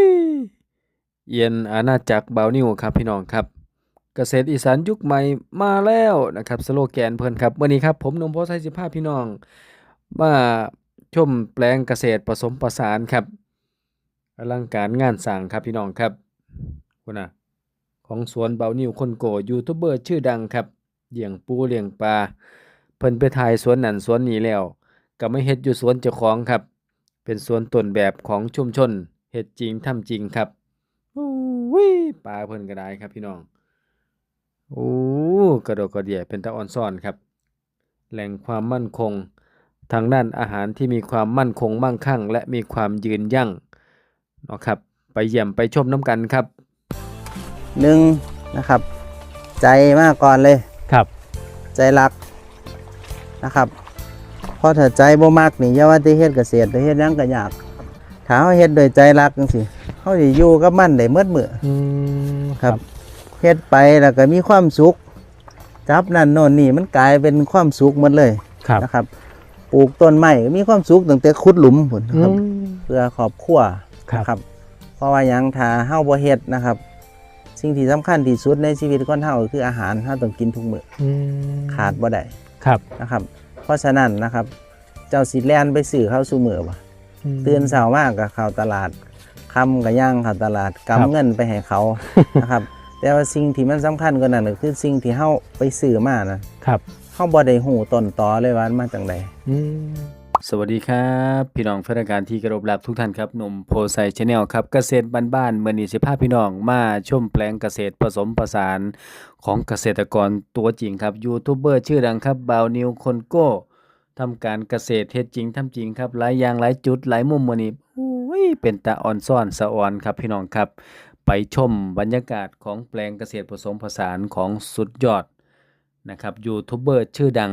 ยเอียนอาณาจักรบาวนิวครับพี่น้องครับ เกษตรอีสานยุคใหม่มาแล้วนะครับสโลแกนเพิ่นครับวันนี้ครับผมนมโพไซสิภาพี่น้อง มาชมแปลงเกษตรผสมผสานครับอลังการงานสร้างครับพี่น้องครับคุณน่ะของสวนเบานิวคนโกยูทูบเบอร์ชื่อดังครับเลี้ยงปูเลี้ยงปลาเพิ่นไปถ่ายสวนนั่นสวนนี้แล้ว ก็ไม่เฮ็ดอยู่สวนเจ้าของครับ เป็นสวนต้นแบบของชุมชน เฮ็ดจริงทำจริงครับโอ้ยปลาเพิ่นก็ได้ครับพี่น้องโอ้กระโดดกระเดี่ยเป็นตะออนซ่อนครับ แหล่งความมั่นคง ทางด้านอาหารที่มีความมั่นคงมั่งคั่ง และมีความยืนยั่งเนาะครับไปเยี่ยมไปชมน้ำกันครับหนึ่งนะครับ ใจมากก่อนเลยครับ ใจรักนะครับเพราะถ้าใจบ่มักนี่อย่าว่าแต่เฮ็ดเกษตรแต่เฮ็ดหยังก็ยาก ถ้าเฮาเฮ็ดโดยใจรักจังซี่เฮาสิอยู่กับมันได้เมื่อมื้ออืมครับเฮ็ดไปแล้วก็มีความสุข จับนั่นโน่นนี่มันกลายเป็นความสุขหมดเลยครับนะครับ ปลูกต้นไม้ก็มีความสุขตั้งแต่ขุดหลุมพุ่นนะอืครับ ม เพื่อครอบครัวครับ นะครับ เพราะว่าหยังถ้าเฮาบ่เฮ็ดนะครับ สิ่งที่สำคัญที่สุดในชีวิตคนเฮาก็คืออาหารเฮาต้องกินทุกมื้ออืมขาดบ่ได้ครับนะครับ เพราะฉะนั้นนะครับ เจ้าสิแล่นไปซื้อข้าวสู่มื้อบ่ ตื่นเช้ามากก็เข้าตลาดค่ำก็ย่างเข้าตลาดกำเงินไปให้เขานะครับ แต่ว่าสิ่งที่มันสำคัญกว่านั้นก็คือสิ่งที่เฮาไปซื้อมานะครับเฮาบ่ได้ฮู้ต้นตอเลยว่ามันมาจากใดสวัสดีครับ พี่น้องแฟนรายการที่กรบรับทุกท่านครับหนุ่มโพไซชาแนลครับเกษตรบ้านๆเมื่อนี้สิพาพี่น้องมาชมแปลงเกษตรผสมผสานของเกษตรกรตัวจริงครับยูทูบเบอร์ชื่อดังครับบาวนิวคนโก้ ทำการเกษตรเฮ็ดจริงทำจริงครับหลายอย่างหลายจุดหลายมุมมื้อนี้โอ้ยเป็นตาอ่อนซ่อนสะออนครับพี่น้องครับ ไปชมบรรยากาศของแปลงเกษตรผสมผสานของสุดยอดนะครับยูทูบเบอร์ชื่อดัง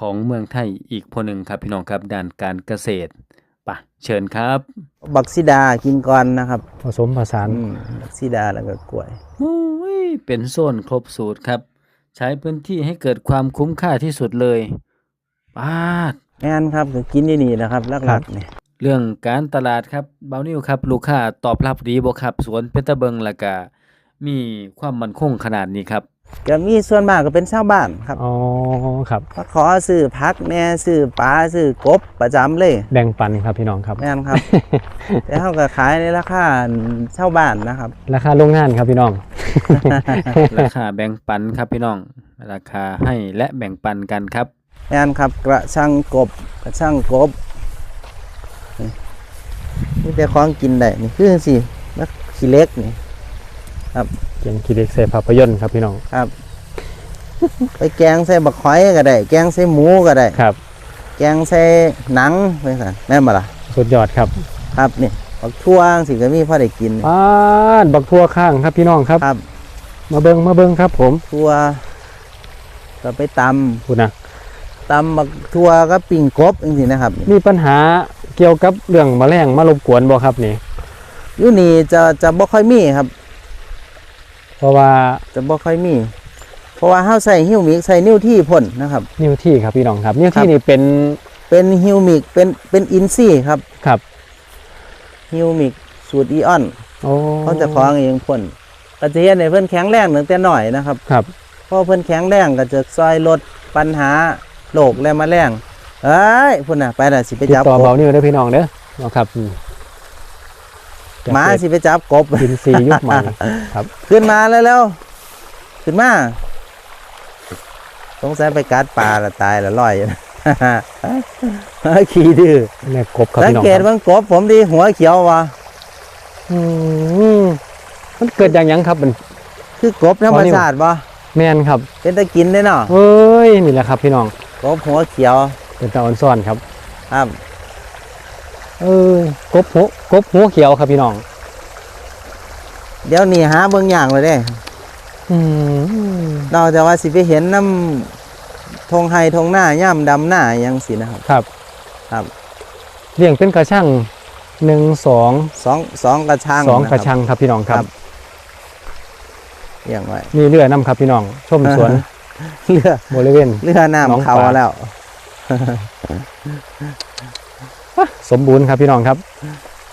ของเมืองไทยอีกคนหนึ่งครับพี่น้องครับด้านการเกษตรปะเชิญครับ บักซิดากินก่อนนะครับผสมผสานอืมบักซิดาแล้วก็กล้วย โอ้ยเป็นโซนครบสูตรครับ ใช้พื้นที่ให้เกิดความคุ้มค่าที่สุดเลย ปาด แม่นครับก็กินนี่นี่นะครับหลักๆนี่เรื่องการตลาดครับเบานิวครับ ลูกค้าตอบรับดีบ่ครับ สวนเพชรเบิงแล้วก็มีความมั่นคงขนาดนี้ครับก็มีส่วนมากก็เป็นชาวบ้านครับอ๋อครับ มาขอซื้อพักแหน่ซื้อปลาซื้อกบประจำเลย แบ่งปันครับพี่น้องครับ แม่นครับ แต่เขาก็ขายในราคาเช่าวบ้านนะครับ ราคาโรงงานครับพี่น้อง ราคาแบ่งปันครับพี่น้อง ราคาให้และแบ่งปันกันครับ แม่นครับกระช่างกบกระช่างกบนี่นี่แต่ของกินได้นี่คือสิมักขี้เล็กนี่เกียงคีเล็กเซภาพยนตร์ครับพี่น้องครับ ไปแกงใส่บักหอยก็ได้ แกงใส่หมูก็ได้ ครับ แกงใส่หนังไปสั่นแม่นบ่ล่ะสุดยอดครับ ครับนี่บักทั่วสิก็มีพอได้กินนี่ปาดบักทั่วข้างครับพี่น้องครับ ครับ มาเบิงมาเบิงครับ ผมทั่วก็ไปตำพูดนะ ตำบักทั่วก็ปิ่งกบจังซี่นะครับมีปัญหาเกี่ยวกับเรื่องแมลงมารบกวนบ่ครับนี่อยู่นี่จะจะบ่ค่อยมีครับ เพราะว่าจะบ่ค่อยมี เพราะว่าเฮาใส่ฮิวมิกใส่นิ้วที่พ่นนะครับ นิ้วที่ครับพี่น้องครับ นิ้วครัที่บนี่เป็นเป็นฮิวมิกเป็นเป็นอินซีย์ครับครับฮิวมิกสูตรอีออนโอ้เขาจะคล้องเองพ่นก็จะเฮ็ดให้เพิ่นแข็งแรงตั้งแต่น้อยนะครับครับเพราะเพิ่นแข็งแรงก็จะซอยลดปัญหา โรคและแมลงเอ้ยพุ่นน่ะไปน่ะสิไปติดจับต่อกเบาบนิ้วได้อพี่น้องเด้อเนาะครับอืมหมาสิไปจับกบ กินซียุคใหม่ครับ ขึ้นมาแล้วแล้วๆขึ้นมาสงสัยไปกัดปลาละตายละลอยอยู่นะขี้ดื้อแม่กบครับสังพี่น้องเกตครับว่ากบผมดีหัวเขียววะอืมมันเกิดอย่างหยังครับมัน คือกบธรรมชาติวะแม่นครับ เป็นตะกินได้เนาะเอ้ยนี่แหละครับพี่น้อง กบหัวเขียว เป็นตาอ่อนซ่อนครับ ครับ เออกบหัวกบหัวเขียวครับพี่น้อง เดี๋ยวนี้หาเบิ่งอย่างเลยเด้อืมนอกจากว่าสิไปเห็นน้ำทงไฮทงหน้าย่ำดำหน้าอยังสินะครับ ครับครับเลี้ยงเป็นกระช่างหนึ่งสองสองสองกระชังสองนคกบระชังครับพี่น้องครัครับบเลี้ยงไว้มีเรือน้ำครับพี่น้องชมสวน เรือ บริเวณ เรือหนองน้ำเขาปลาแล้ว สมบูรณ์ครับพี่น้องครับ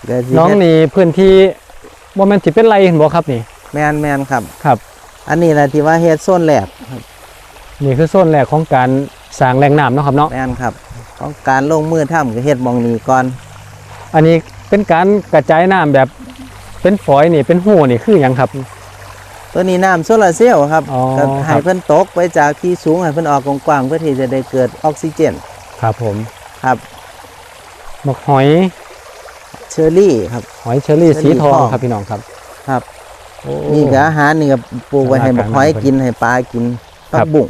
เดี๋ยวสิน้องเฮ็ดนี่พื้นที่บ่แม่นสิเป็นไรเห็นบ่ครับนี่ แมนแมนครับ ครับ อันนี้แหละที่ว่าเฮ็ดโซนแหลกครับนี่คือโซนแรกของการสร้างแหล่งน้ำเนาะครับเนาะแมนครับ ของการลงมือทำก็เฮ็ดหมองนี้ก่อน อันนี้เป็นการกระจายน้ำแบบเป็นฝอยนี่เป็นหูนี่คือหยังครับ ตัวนี้น้ำโซลาร์เซลล์ครับอ๋อก็คให้รับ เพิ่นตกไปจากที่สูงให้เพิ่นออกกว้างๆเพื่อที่จะได้เกิดออกซิเจนครับผมครับหมกหอยเชอร์รี่ครับ หอยเชอรี่เชอรี่สีทองทอง ครับพี่น้องครับครับ โอ้ นี่ก็อาหารนี่ก็ปลูกไว้ให้บักหอยอาหารกินให้ปลากินครัผับ กบุ้ง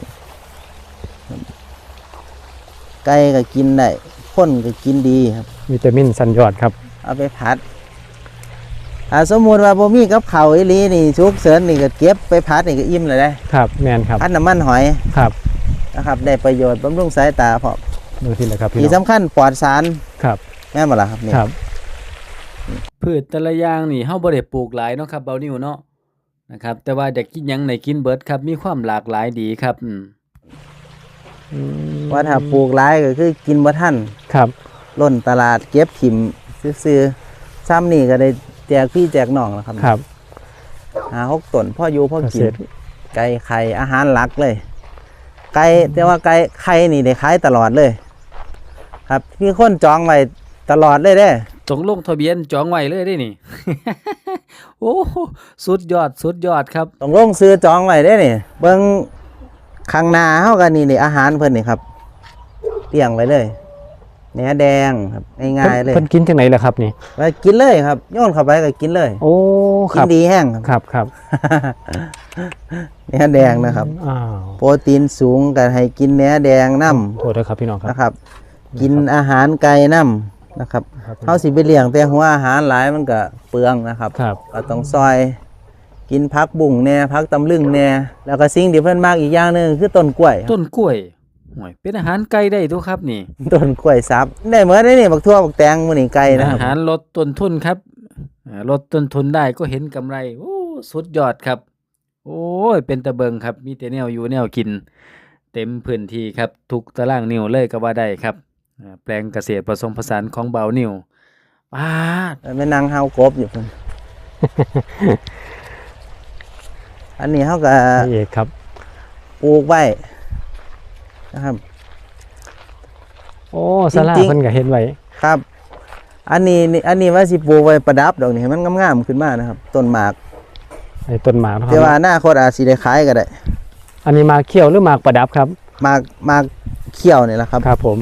ไก่ก็กินได้คนก็กินดีครับ วิตามินสันยอดครับ เอาไปผัดถ้า สมมุติว่าบ่มีกับข้าวอีหลีนี่ฉุกเฉินนี่ก็เก็บไปผัดนี่ก็อิ่มเลยได้ครับแมนครับผัดน้ำมันหอยครับนะครับ ได้ประโยชน์บำรุงสายตาพร้อมดูทีละครับพี่ที่น้องสำคัญปลอดสารครับแม่นบ่ล่ะครับนี่ครับ พืชแต่ละอย่างนี่เฮาบ่ได้ปลูกหลายเนาะครับเบานิวเนาะนะครับ แต่ว่าอยากกินหยังไหนกินเบิดครับมีความหลากหลายดีครับอืมว่าถ้าปลูกหลายก็คือกินบ่ทันครับ ล้นตลาดเก็บถิ่มซื้อๆซ้ำนี่ก็ได้ แจกพี่แจกน้องแล้วครับครับ หาหกต้นพ่ออยู่พ่อเกกิษนตร ไก่ไข่อาหารหลักเลย ไก่แต่ว่าไก่ไข่นี่ได้ขายตลอดเลย ครับมีคนจองไว้ตลอดเลยเด้ต้องลงทะเบียนจองไว้เลยได้นี่ โอ้โหสุดยอดสุดยอดครับ ต้องลงซื้อจองไว้เด้นี่เบิ่งข้างหน้าเฮากันนี่นี่อาหารเพิ่นนี่ครับเลี้ยงไว้เลย แหนแดงครับง่ายๆเลยเพิ่นกินจังไหนล่ะครับนี่ไว้กินเลยครับโยนเข้าไปก็กินเลย โอ้คกิรันบดีแห้งครับครับครับแหนแดงนะครับอ้าวโปรตีนสูงก็ให้กินแหนแดงน้ำโทษด้วยครับพี่น้องครับนะครับ กินอาหารไก่น้ำนะครับครับเขาสิไปเลี้ยงแต่หัวอาหารหลายมันก็เปลืองนะครับครับก็ต้องซอยกินพักบุ่งแหน่พักตำลึงแหน่แล้วก็สิ่งที่เพิ่นมากอีกอย่างหนึงคือต้นกล้วยครับต้นกล้วย ห่วยเป็นอาหารไก่ได้ตัวครับนี่ต้นกล้วยซับได้เหมือนได้นี่บักทั่วบักแตงมื้อนี้ไก่นะคอารับหารลดต้นทุนครับอ่าลดต้นทุนได้ก็เห็นกำไรโอ้สุดยอดครับ โอ้ยเป็นตะเบิงครับ มีแต่แนวอยู่แนวกิน เต็มพื้นที่ครับทุกตารางนิ้วเลยก็ว่าได้ครับอ่าแปลงเกษตรผสมผสานของเบานิ้วปาดแม่นางเฮากบอยู่เพิ่นอันนี้เฮาก็พี่เอกครับปลูกไว้ นะครับ โอ้สลาจริงๆ เพิ่นก็เฮ็ดไว้ครับ อันนี้นี่อันนี้ว่าสิปลูกไว้ประดับดอกนี่ให้มันงามๆขึ้นมานะครับต้นหมากไอ้ต้นหมากเนาะคแต่ว่ารับอนาคตอาจสิได้ขายก็ได้อันนี้หมากเขี้ยวหรือหมากประดับครับ หมากหมากเขียวนี่แหละครับครับผม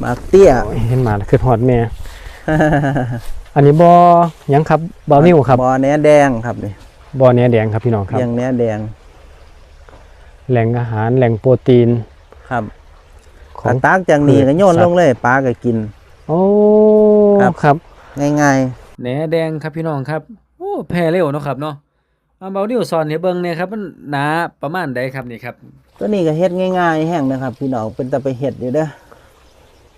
หมากเตี้ย โอ้ยเห็นหมากแล้วคือฮอดแม่อันนี้บ่หยังครับบ่นิ้วครับบอเนื้อแดงครับนี่บ่เนื้อแดงครับพี่น้องครับ เลี้ยงเนื้อแดงแหล่งอาหารแหล่งโปรตีน ครับขกองระตากจากนี้ก็โยนสัตว์ ลงเลยปลาก็กิน โอ้ครับ ครับ ง่าย แหนแดงครับพี่น้องครับโอ้แพร่เร็วเนาะครับเนาะเอาเบานิ้วสอนให้เบิ่งเนี่ยครับมันหนาประมาณใดครับนี่ครับ ๆ ตัวนี้ก็เฮ็ดง่าย ๆ แห้งนะครับ พี่น้องเป็นตะไปเฮ็ดอยู่เด้อ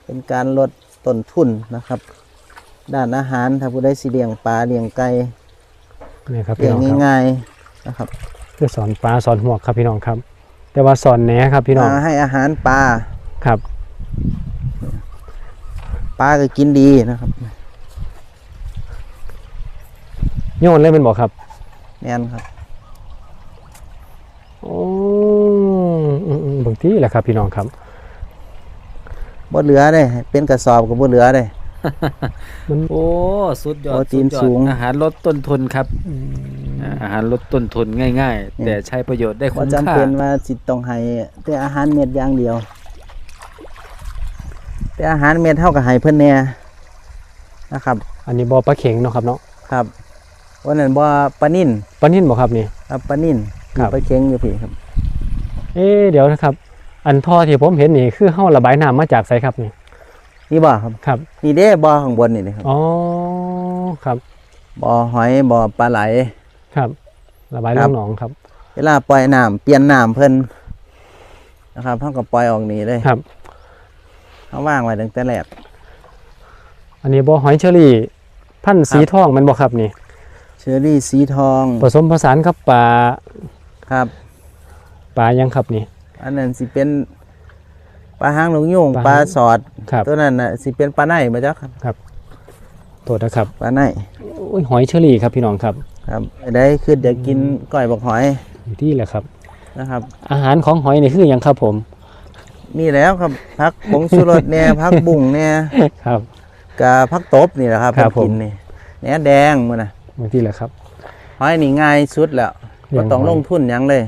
เป็นการลดต้นทุนนะครับ ด้านอาหารถ้าผู้ใดสิเลี้ยงปลาเลี้ยงไก่นี่ครับพี่เลี้ยงน้องครับง่ายๆนะครับคือสอนปลาสอนหวกครับพี่น้องครับ แต่ว่าสอนแหนครับพี่น้องปลาให้อาหารปลาครับปลาก็กินดีนะครับโยนเลยเป็นบอกครับแม่นครับโอ้อืมๆบางทีแหละครับ พี่น้องครับบ่เหลือได้เป็นกระสอบก็บ่เหลือ ได้โอ้สุดยอดโปรตีนสุดยอดสูง อาหารลดต้นทุนครับอ่าอาหารลดต้นทุนง่าย ๆ แต่ใช้ประโยชน์ได้บ่คุ้มจำค่าเป็นว่าสิต้องให้แต่อาหารเม็ดอย่างเดียว แต่อาหารเม็ดเท่ากับให้เพิ่นแน่นะครับ อันนี้บอปลาเข็งเนาะครับเนาะครับวันนั้นบ่ปลานิ่นปลานิ่นบอกครับนี่ ครับปลานิ่นครับปลาเค็งอยู่พี่ครับ เอ๊ะเดี๋ยวนะครับ อันท่อที่ผมเห็นนี่คือเฮาระบายน้ำมาจากไสครับนี่ นี่บ่ครับครับนี่เด้บ่อข้างบนนี่นะครับอ๋อครับบ่อหอยบ่อปลาไหลครับ ระบายคลรับงหนองครับ เวลาปล่อยน้ำเปลี่ยนน้ำเพิ่นนะครับเฮาก็ปล่อยออกนี่เลยครับเฮาว่างไว้ตั้งแต่แรกอันนี้บอหอยเชอรี่พันธุ์สีทองแมันบอกครับนี่ เชอรี่สีทอง ผสมผสานครับปลาครับปลายังครับนี่ อันนั้นสิเป็น ปลาหางนกยุงปลาปลาสอด ครับตัวนั้นน่ะสิเป็นปลาไหนมาจ้ะครับครับโทษนะครับปลาไหนโอ้ยหอยเชอรี่ครับพี่น้องครับ ครับได้คือเดี๋ยวกินก้อยบักหอยอยู่ที่แหละครับ นะครับ อาหารของหอยนี่คืออย่างครับผม มีแล้วครับพักผงชูรสเนี่ยพักบุ่งเนี่ยครับ กับพักตบนี่แหละครับครับเพิ่นกินนี่แหนแดงมื้อน่ะอยู่ที่แหละครับ หอยนี่ง่ายสุดแล้วเลี้บ่ยงต้องหอย ลงทุนหยังเลย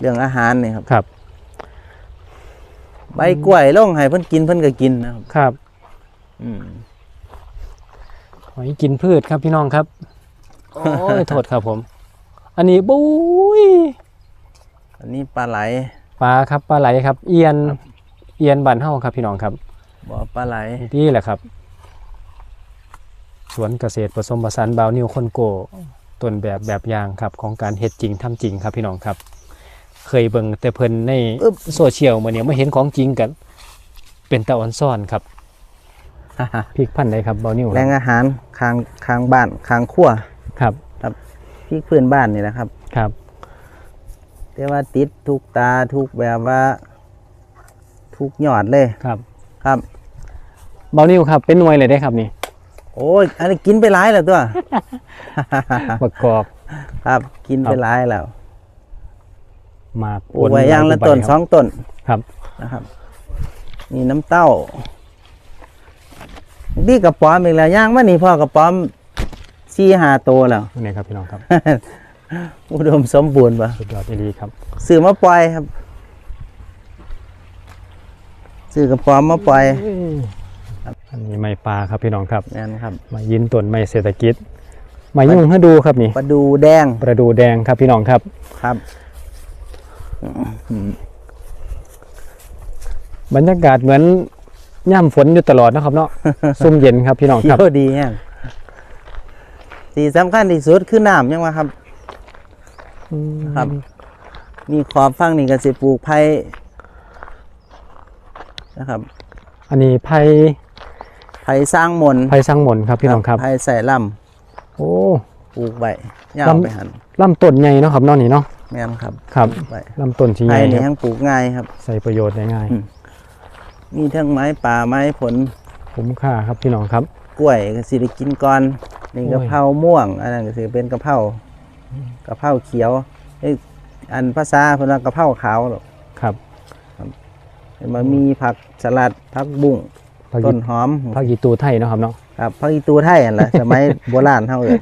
เรื่องอาหารนี่ครับ ครับ ใบกล้วยลงให้เพิ่นกินเพิ่นก็กินนะครับครับอืมหอยกินพืชครับพี่น้องครับโอ้ยโทษครับผม อันนี้บุ้ยอันนี้ปลาไหลปลาครับปลาไหลครับ เอียนครับเอียนบันเฮาครับ พี่น้องครับบ่อปลาไหลนี่แหละครับ สวนเกษตรผสมผสานบาวนิวคนโกต้นแบบแบบอย่างครับ ของการเฮ็ดจริงทำจริงครับพี่น้องครับ เคยเบิ่งแต่เพิ่นในโซเชียลมาเนี่ยมาเห็นของจริงกันเป็นตะออนซ่อนครับพริกพันธุ์ใดครับบาวนิวแหล่งอาหารคางคางบ้านคางขั้วครับพริกพื้นบ้านนี่นะครับครับแต่ว่าติดทุกตาทุกแบบว่า ทุกยอดเลยครับครับบาวนิวครับ เป็นหน่วยเลยได้ครับนี่ โอ้ยอันนี้กินไปหลายแล้วตัวประกอบ ครับกินไปหลายแล้ว หมากปลูกไว้อย่างละต้นสองต้นครับนะครับ นี่น้ำเต้านี่กระป๋อมอีกแล้วย่างมานี่พ่อกระป๋อมสี่ห้าตัวแล้วนี่ครับพี่น้องครับ อุดมสมบูรณ์ปะสุดยอดดีครับซื้อมาปล่อยครับซื้อกระป๋อมมาปล่อยอันนี้ไม้ปลาครับพี่น้องครับนั่นครับไมายินต้นไม้เศรษฐกิจไมายุ่งให้ดูครับนี่ปลาดูแดงประดูแดงครับพี่น้องครับครับ บรรยากาศเหมือนย่ำฝนอยู่ตลอดนะครับเนาะ ซุ่มเย็นครับพี่น้องเขีคยรับวดีแฮงสิ่งสำคัญที่สุดคือน้ำยังวะครับ ครับนี่ขอบฟังนี่ก็สิปลูกไผ่นะครับอันนี้ไผ่ไผ่สร้างมนต์ไผ่สังหมนครับพี่น้องครับ ไผ่ใส่ลโอ้ำปลูกไว้ย่างลำ ไปหัน ลำต้นใหญ่เนาะครับเนอกนี่เนาะ แม่นครับครับปลูกไว้ลำต้นที่ใหไผ่ญ่นี่คยัรับงปลูกง่ายครับ ใส่ประโยชน์ได้ง่าย อืม มีทั้งไม้ป่าไม้ผลคุ้มค่าครับพี่น้องครับ กล้วยก็สิได้กินก่อนนี่โอ้ยกะเพราม่วง อันนั้นก็สิเป็นกะเพรากะเพราเขียวเอ้ยอันภาษาเพิ่นว่ากะเพราขาวหรอกครับมันมีผักสลัดผักบุ้งผักต้ยีนหอม ผักยีตูไทยเนาะครับเนาะ ครับผักอีตูไทยอันละ สมัยโบราณเฮาเอิ้น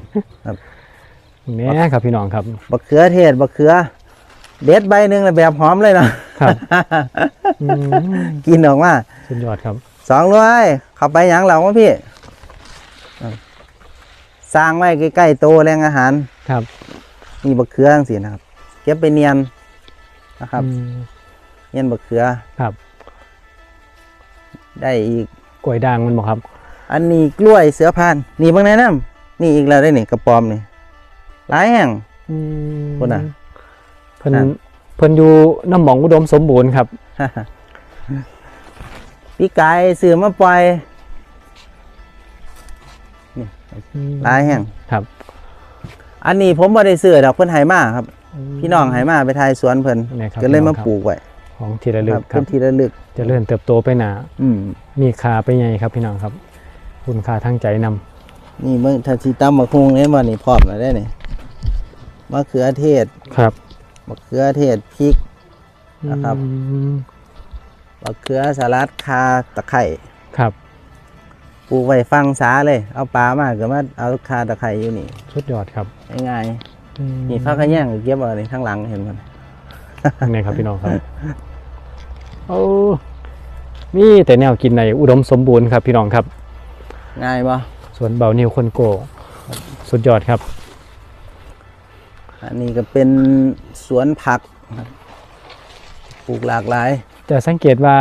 แหม่ครับพี่น้องครับบักเขือเทศบักเขือ เด็ดใบหนึ่งแล้วแบบหอมเลยเนาะครับอืมกินออกมาสุดยอดครับสองร้อยเข้าไปหยังเหล่าวะพี่ สร้างไว้ใกล้ๆโตแรงอาหารครับนี่บักเขือจังสินะครับ เก็บไปเนียนนะครับอืมเนียนบักเขือครับ ได้อีกกล้วยด่างมันบอกครับ อันนี้กล้วยเสือพานนี่บางแนะนำนี่อีกแล้วได้นี่กระปอมนี่ หลายแห่งอืมคนน่ะเพิ่นนั่นเพิ่นอยู่น้ำหมองอุดมสมบูรณ์ครับพี่กายซื้อมาปล่อยหลายแห่งครับ อันนี้ผมบ่ได้ซื้อดอกเพิ่นให้มาครับ พี่น้องให้มาไปทายสวนเพิ่นนี่ครับก็เลยพี่น้มาองครับปลูกไว้ของที่ระลึคกรับครัเป็บนที่ระลึกเจะเลื่อนเติบโตไปหนาอืมมีค่าไปใหญ่ครับพี่น้องครับ คุณค่าทางใจนำนี่เมื่อถ้าสิตำบักฮุงนี่บ่นี่พร้อมแล้วได้นี่ มะเขือเทศครับมะเขือเทศพริกนะครับอืมมะเขือสลัดคาตะไคร้ครับ ปลูกไว้ฟังสาเลย เอาปลามาก็มาเอาคาตะไคร้อยู่นี่สุดยอดครับง่ายอืมๆนี่พักกระแย่งก็เก็บเอานี่ข้างหลังเห็นมันนี่ครับพี่น้องครับ โอ้มีแต่แนวกินในอุดมสมบูรณ์ครับพี่น้องครับ ง่ายบ่สวนเบานิวคนโก สุดยอดครับ อันนี้ก็เป็นสวนผักครับปลูกหลากหลาย จะสังเกตว่า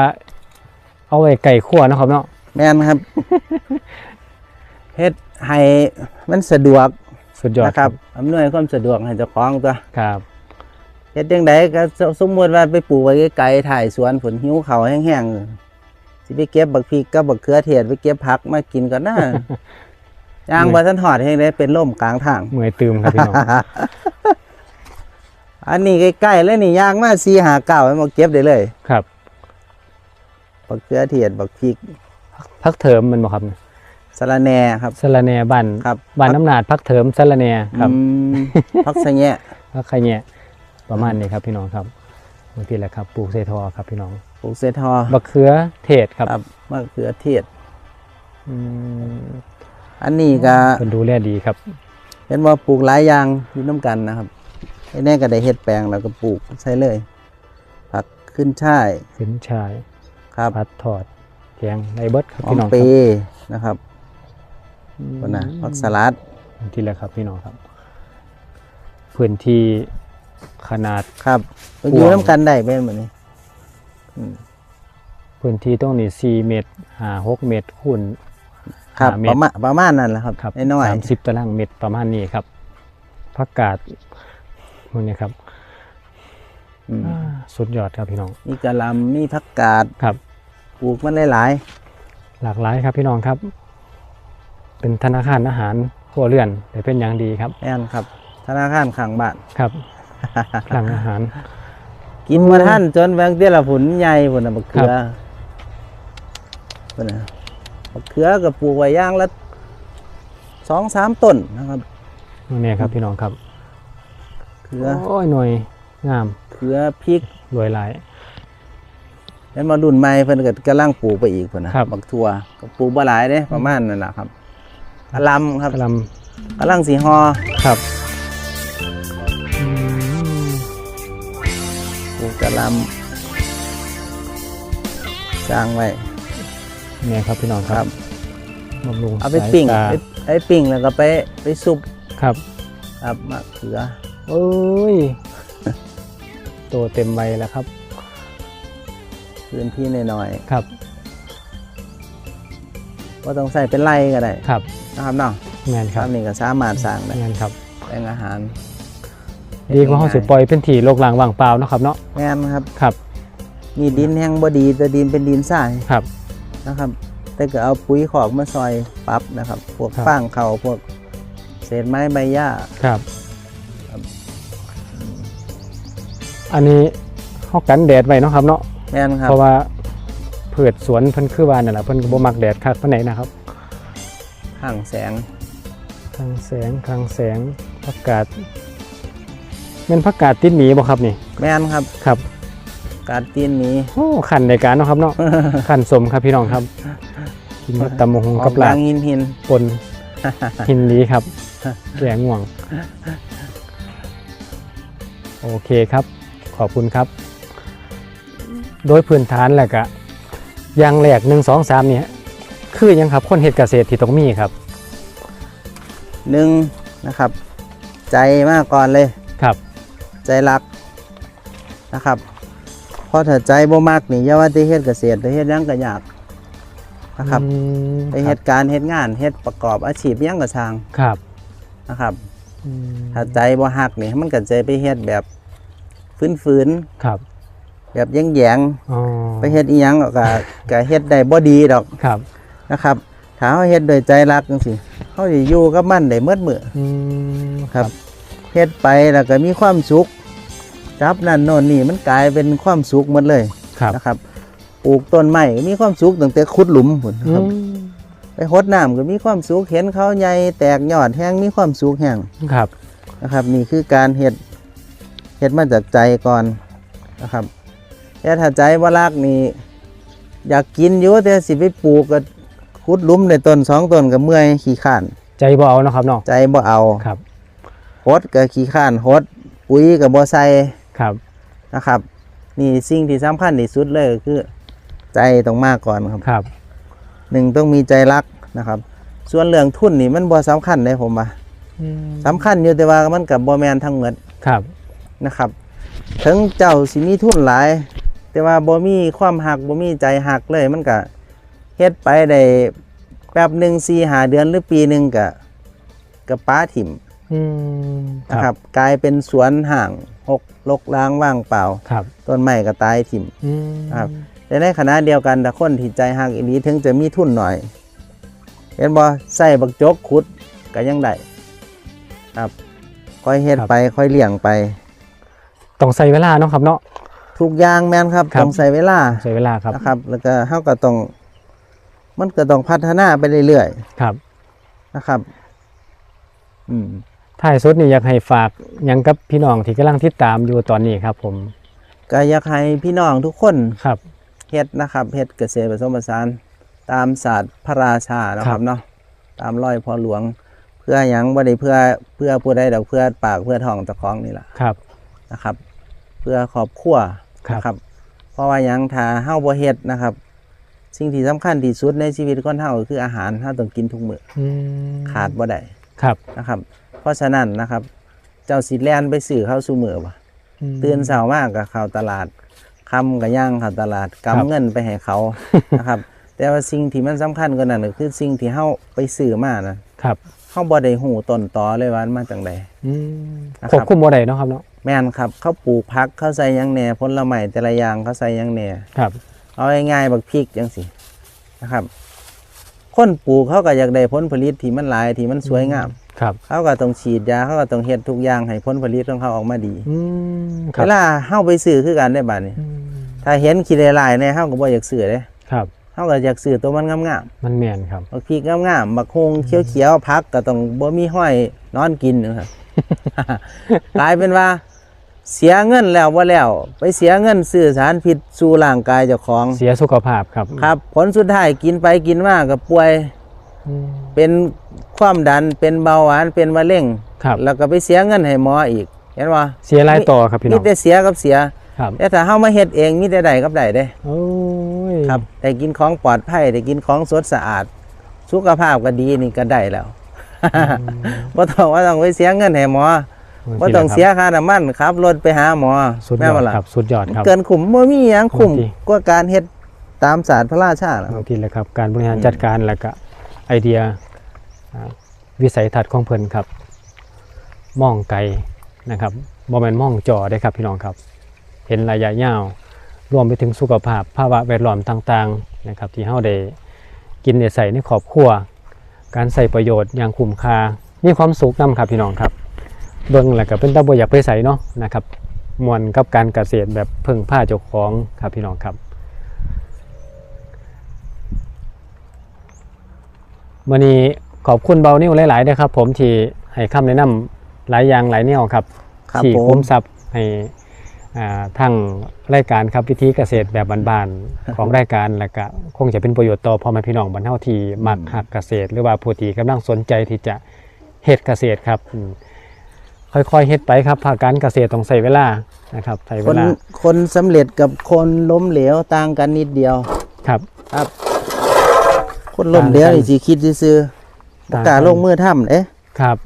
เอาไว้ไก่ขั่วเนาะครับเนาะแม่นครับ เฮ็ดให้มันสะดวกสุดยอดนะครับอำนวยความสะดวกให้เจ้าของตัวครับเฮ็ดจังไดก็สสมมุติว่าไปปลูกไว้ไกลๆถ่ายสวนฝนหิวเขาวแห้งๆสิไปเก็บบักพริกกับบักเขือเทศไปเก็บผักมากินก่อนนะ ย่างบ่ทันทอดแห้งได้เป็นล่มกลางทางเมื่อยตืมครับพี่น้องอันนี้ใกล้ๆแล้วนี่ย่างมา4 5 9ให้มาเก็บได้เลยครับบักเขือเทศบักพริกพักเทอมมันบอกครับเนี่ยสะระแหน่ครับสะระแหน่บ้านครับบ้านน้ำหนาดพักเถิมสะระแหน่ครับอืมพักสะแงะพักใครเนี่ยประมาณนี้ครับพี่น้องครับบางทีแหละครับปลูกเซทอครับพี่น้องปลูกเซทอบักเขือเทศครับครับมะเขือเทศ อืมอันนี้ก็เป็นดูแลดีครับ เห็นว่าปลูกหลายอย่างอยู่น้ำกันนะครับไอ้แน่ก็ได้เฮ็ดแปลงแล้วก็ปลูกใช้เลย ผักขึ้นช่ายขึ้นชายครับพัดถอดแกงในเบิดครับหอพี่มน้องเปครับนะครับอืมคนน่ะผักสลัดบางทีแหละครับพี่น้องครับ พื้นที่ขนาด ครับกว้างอยู่น้ำกันได้เป็นแบบนี้อืมพื้นที่ตรงนี้สี่เมตรห้าหกเมตรคูณ ครับห้าเมปตระรมาณประมาณนั้นแหละครับครับน้อยสามสิบตารางเมตรประมาณนี้ครับผักกาดพวกนี้ครับๆอืมอ่าสุดยอดครับพี่น้องมีกะหล่ำมีผักกาดครับ ปลูกมันหลายหลากหลายครับพี่น้องครับ เป็นธนาคารอาหารครัวเรือนแต่เป็นอย่างดีครับ ๆแม่นครับ ธนาคารข้างบ้าน ครับ หลังอาหาร กินมาท่านจนแบงเตี้ยละผุนใหญ่ผุนน่ะบักเขือผุนน่ะบัก เขือกับปลูกไว้อย่างละสองสามต้นนะครับนี่ครับพี่น้องครับเขือโอ้ยหน่วยงามเขือพริกรวยหลายแล้วมาดุนใหม่เพิ่นก็กำลังปลูกไปอีกพุ่นนะครับบักทั่วก็ปลูกบ่หลายเด้ประมาณนั่นแหละครับกะหลำครับกำลังกำลังสีฮอครับอืมปลูกกะหลำสร้างไว้ นี่ครับพี่น้องคครัรับบำรุงเอาไปสยปิ้งตาไปไปปิ้งแล้วก็ไปไปซุปครับครับมะเขือเอ้ยโตเต็มใบแล้วครับพื้นที่น้อยครับๆว่าต้องใส่เป็นไร่ก็ได้ครับนะครับเนาะงานคครัรับบนี่ก็สามารถสร้างได้งานครับแปลงอาหารดีกว่าห้องสุปล่อยเป็นที่โลกลางว่างเปล่าเนาะครับเนาะแม่นครับครับนี่ดินแห้งบ่ดีแต่ดินเป็นดินทรายครับ นะครับ แต่ก็เอาปุ๋ยขอกมาซอยปรับนะครับ พวกครับ ฟางเขาพวกเศษไม้ใบหญ้า ครับ ครับ อันนี้เขากันแดดไว้เนาะครับเนาะ แม่นครับ เพราะว่าพืชสวนเพิ่นคือว่านั่นแหละเพิ่นก็บ่มักแดดคักปานใดนะครับห่างแสงคลังแสงคลังแสงผักกาดแม่นผักกาดติดหมีบ่ครับนี่ แม่นครับ ครับ การตีนนี้โอ้ขันในการเนาะครับเนาะขันสมครับพี่น้องครับกินกับตำมะฮงออกับกลาลาบงหินหินปนหินนี้ครับแกง่วง โอเคครับ ขอบคุณครับ โดยพื้นฐานแหละกะอย่างแรกหนึ่งสองสามเนี่ยคือหยังครับคนเฮ็ดเกษตรที่ต้องมีครับหนึ่งนะครับ ใจมากก่อนเลยครับ ใจรักนะครับเพ ราะถ้าใจบ่มักนี่อย่าว่าแต่เฮ็ดเกษตรแต่เฮ็ดหยังก็ยากนะครับอืมไปเฮ็ดการเฮ็ดงานเฮ็ดประกอบอาชีพหยังก็ช่างครับนะครับอืมถ้าใจบ่ฮักนี่มันก็ใจไปเฮ็ดแบบฝืนครับๆแบบแยงอ๋อๆไปเฮ็ดอีหยังก็ก็ก็เฮ็ดได้บ่ดีดอกครับนะครับถ้าเฮาเฮ็ดด้วยใจรักจังซี่เฮาสิอยู่กับมันได้เมื่อมื้ออืมครับ เฮ็ดไปแล้วก็มีความสุข จับนั่นโน่นนี่มันกลายเป็นความสุขหมดเลยครับนะครับปลูกต้นไม้ก็มีความสุขตั้งแต่ขุดหลุมพุ่นอืครับมไปหดน้ำก็มีความสุขเห็นเขาใหญ่แตกยอดแห้งมีความสุขแห้งครับนะครับ นี่คือการเฮ็ดเฮ็ดมาจากใจก่อนนะครับแต่ถ้าใจบ่รักนี่อยากกินอยู่แต่สิไปปลูกก็ขุดหลุมในต้นสองต้นก็เมื่อยขี้ข้าน ใจบ่เอาเนาะครับเนาะใจบ่เอาครับหดก็ขี้ข้านหดปุ๋ยก็บ่ใส่ ครับ นะครับ นี่สิ่งที่สำคัญที่สุดเลยก็คือ ใจต้องมากก่อนครับครับ หนึ่งต้องมีใจรักนะครับ ส่วนเรื่องทุนนี่มันบ่สำคัญเลยผมว่าอืมสำคัญอยู่แต่ว่ามันกับบ่แมนทั้งหมดครับ นะครับถึงเจ้าสิมีทุนหลาย แต่ว่าบ่มีความหักบ่มีใจหักเลยมันก็เฮ็ดไปได้แป๊บหนึ่งสี่หาเดือนหรือปีหนึ่งก็ก็ป้าถิ่มอืม นะครับ กลายเป็นสวนห่างหกลกล้างว่างเปล่าครับต้นไม้ก็ตายถิ่มอืมครับแต่ในขณะเดียวกันถ้าคนที่ใจหักอีนี้ถึงจะมีทุนหน่อยเห็นบ่ใส่บักจกขุดก็ยังได้ครับค่อยเฮ็ดไปค่อยเลี้ยงไปต้องใส่เวลาเนาะครับเนาะทุกอย่างแม่นครับครับต้องใส่เวลาใช้เวลาครับนะครับ แล้วก็เฮาก็ต้องมันก็ต้องพัฒนาไปเรื่อยครับๆนะครับ อืม ท้ายสุดนี่อยากให้ฝากหยังกับพี่น้องที่กำลังติดตามอยู่ตอนนี้ครับ ผมก็อยากให้พี่น้องทุกคนครับเฮ็ดนะครับเฮ็ดเกษตรผสมผสานตามศาสตร์พระราชานะคครัรับบเนาะตามรอยพ่อหลวง เพื่อหยังบ่ได้เพื่อเพื่อผู้ใดดอกเพื่อปากเพื่อท้องเจ้าของนี่ล่ะครับนะครับ เพื่อครอบครัวครับนะครับ เพราะว่าหยังถ้าเฮาบ่เฮ็ดนะครับ สิ่งที่สำคัญที่สุดในชีวิตคนเฮาก็คืออาหารเฮาต้องกินทุกมื้ออืมขาดบ่ได้ครับนะครับ เพราะฉะนั้นนะครับ เจ้าสิแล่นไปซื้อข้าวสู่มื้อบ่ตื่นเช้ามากก็เข้าตลาดค่ำก็ย่างเข้าตลาดครับกำเงินไปให้เขานะครับ แต่ว่าสิ่งที่มันสำคัญกว่านั้นก็คือสิ่งที่เฮาไปซื้อมานะครับเฮาบ่ได้ฮู้ต้นตอเลยว่ามันมาจากใดอืมนะครับควบคุมบ่ได้เนาะครับเนาะแม่นครับเขาปลูกผักเขาใส่หยังแหน่ผลไม้แต่ละอย่างเขาใส่หยังแหน่ครับ เอาง่ายๆบักพริกจังซี่นะครับคนปลูกเขาก็อยากได้ผลผลิตที่มันหลายที่มันสวยงาม ครับเขาก็ต้องฉีดยาเขาก็ต้องเฮ็ดทุกอย่างให้ผลผลิตของเขาออกมาดีอืมคเวรับลาเฮาไปซื้อคือกันได้บัดนี้อืมถ้าเห็นขี้ลายๆเนี่ยเฮาก็บ่อยากซื้อเด้ครับเฮาก็อยากซื้อตัวมันงามมันแม่นครับๆบักพริกงามๆบักฮงเขียวๆผักก็ต้องบ่มีห้อยนอนกินนะครับกลายเป็นว่า เสียเงินแล้วบ่แล้ว ไปเสียเงินซื้อสารพิษสู่ร่างกายเจ้าของ เสียสุขภาพครับ ครับ ผลสุดท้ายกินไปกินมาก็ป่วยอืม เป็นความดันเป็นเบาหวานเป็นมะเร็งครับแล้วก็ไปเสียเงินให้หมออีก เห็นบ่เสียรายต่อครับพี่น้มีองแต่เสียกับเสียครับแต่ถ้าเฮามาเฮ็ดเองมีแต่ได้กับได้เด้โอ้ยครับได้กินของปลอดภัยได้กินของสดสะอาด สุขภาพก็ดีนี่ก็ได้แล้วบ่ต้องว่าต้องไปเสียเงินให้หมอบ่ต้องเสียค่าน้ำมันขับรถไปหาหมอสุดยแม่อนบ่ดล่ะครับสุดยอดครับ เกินคุ้มบ่มีหยังคุ้มโอเคกว่าการเฮ็ดตามศาสตร์พระราชาหรอกครับบางทีแหละครับ การบริหารอืมจัดการแล้วก็ ไอเดียวิสัยทัศน์ของเพิ่นครับมองไกลนะครับบ่แม่นมองจอได้ครับพี่น้องครับ เห็นระยะยาว รวมไปถึงสุขภาพภาวะแวดล้อมต่างๆนะครับที่เฮาได้กินได้ใส่ในครอบครัว การใส่ประโยชน์อย่างคุ้มค่ามีความสุขนํครับพี่น้องครับเบิ่งแล้วก็เป็นตาบ่อยากไปใส่เนาะนะครับมวนกับการเกษตรแบบเพิ่งผ้าเจ้าของครับพี่น้องครับ มื่อนี้ขอบคุณเบานิ้วหลายๆนะครับ ผมที่ให้คำแนะนำหลายอย่างหลายแนวครับครับที่ผม คุ้มทรัพย์ให้อ่าทั้งรายการครับวิธีเกษตรแบบบ้านๆของรายการแล้วก็คงจะเป็นประโยชน์ต่อพ่อแม่พี่น้องบรรเทาที่มักหักเกษตร หรือว่าผู้ที่กำลังสนใจที่จะเฮ็ดเกษตรครับอืมค่อยๆเฮ็ดไปครับภาคการเกษตรต้องใช้เวลานะครับใช้คเวนลาคนสำเร็จกับคนล้มเหลวต่างกันนิดเดียวครับ ครับ คนล้มเหลวนี่สิคิดซื่อๆบ่ต่างกล้ากันลงมือทำเด้ครับ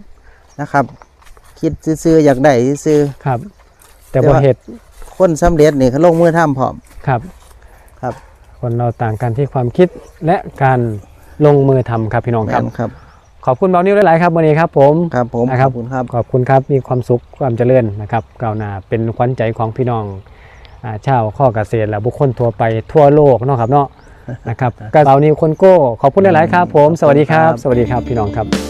นะครับ คิดซื่อๆอยากได้ซื่อครับ แต่แต่บ่ว่าเฮ็ดๆคนสำเร็จนี่เขาลงมือทำพร้อมครับครับ คนเราต่างกันที่ความคิดและการลงมือทำครับพี่น้องครับแม่นครับ ขอบคุณเบานิ้วหลายๆครับวันนี้ครับ ผมครับผมนะขครัอบบคุณครับขอบคุณครับมีความสุขความเจริญนะครับก้าวหน้าเป็นขวัญใจของพี่น้องอ่าชาวข้อเกษตรและบุคคลทั่วไปทั่วโลกเนาะครับเนาะ นะครับก็เบานิ้วคนโก้ขอบคุณหลาย ๆ ครับผม สวัสดีครับ สวัสดีครับพี่น้องครับ